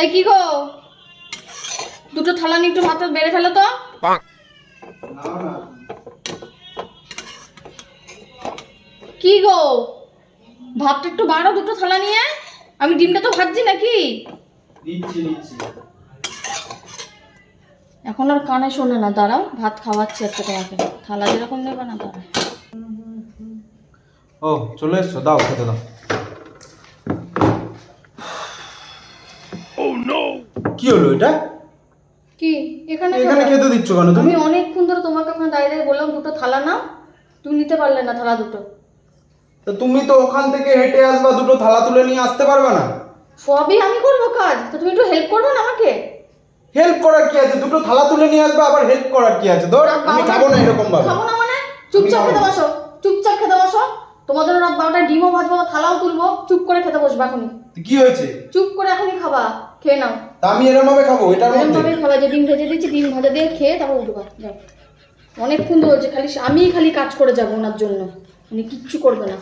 এই কি গো? দুটো থালা নিয়ে একটু ভাতটা বেড়ে ফেলো তো। কি গো? ভাতটা একটু বাড়ো দুটো থালা নিয়ে। আমি ডিমটা তো ভাজছি নাকি? এখন আর কানে শোনে না দাঁড়াও ভাত খাওয়াচ্ছি একটা তোমাকে। থালা যেরকম নেবে না দাঁড়াও ও চলে এসছো দাও খেতে দাও। কি হলো এটা? কি? এখানে এখানে খেতে দিচ্ছ কেন তুমি? আমি অনেকক্ষণ ধরে তোমাকে ওখানে দাঁড়িয়ে দাঁড়িয়ে বললাম দুটো থালা নাও। তুমি নিতে পারলে না থালা দুটো। তা তুমি তো ওখান থেকে হেঁটে আসবা দুটো থালা তুলে নিয়ে আসতে পারবে না? সবই আমি করব কাজ? তো তুমি একটু হেল্প করবে না আমাকে? হেল্প করার কি আছে? দুটো থালা তুলে নিয়ে আসবে আবার হেল্প করার কি আছে? ধর আমি খাব না এরকম ভাবে খাব না মানে? চুপচাপ খেতে বসো। চুপচাপ খেতে বসো। তোমার জন্য রাত বারোটায় ডিমও ভাজবো থালাও তুলবো। চুপ করে খেতে বসবা এখনই। কি হয়েছে? চুপ করে এখনই খাবা। খেয়ে নাও। আমি এরকম ভাবে খাব এটার এরকম ভাবে খাবা যে ডিম ভেজে দিচ্ছি ডিম ভাজা দিয়ে খেয়ে তারপর উঠবা। যাও। অনেকক্ষণ ধরে খালি আমিই খালি কাজ করে যাব ওনার জন্য। উনি কিচ্ছু করবে না।